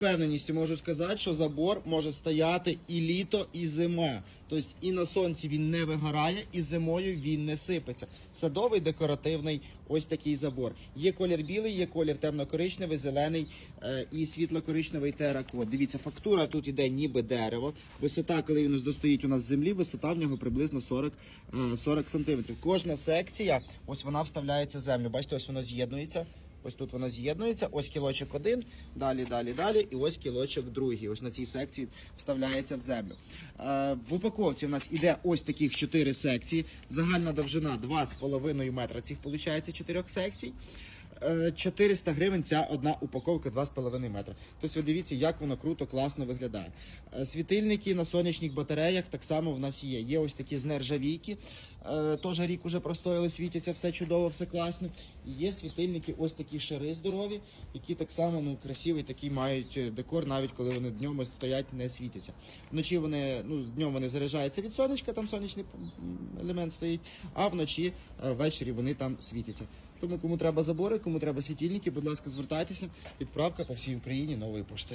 впевненістю можу сказати, що забор може стояти і літо, і зима. Тобто і на сонці він не вигорає, і зимою він не сипеться. Садовий декоративний ось такий забор. Є колір білий, є колір темно-коричневий, зелений е, і світло-коричневий теракот. Дивіться, фактура тут іде ніби дерево. Висота, коли він достоїть у нас з землі, висота в нього приблизно 40, е, 40 сантиметрів. Кожна секція, ось вона вставляється в землю. Бачите, ось воно з'єднується. Ось тут воно з'єднується, ось кілочок один, далі, далі, далі, і ось кілочок другий. Ось на цій секції вставляється в землю. Е, в упаковці в нас іде ось таких чотири секції. Загальна довжина 2,5 метра. Цих виходить чотирьох секцій. Е, 400 гривень ця одна упаковка 2,5 метра. Тобто ви дивіться, як воно круто, класно виглядає. Е, Світильники на сонячних батареях так само в нас є. Є ось такі з нержавійки. Е, Теж рік уже простояли, світяться, все чудово, все класно. І є світильники, ось такі шари здорові, які так само ну, красивий такий мають е, декор, навіть коли вони днем стоять, не світяться. Вночі вони, ну, днем вони заряджаються від сонечка, там сонячний елемент стоїть, а вночі ввечері вони там світяться. Тому кому треба забори, кому треба світильники, будь ласка, звертайтеся. Відправка по всій Україні нової пошти.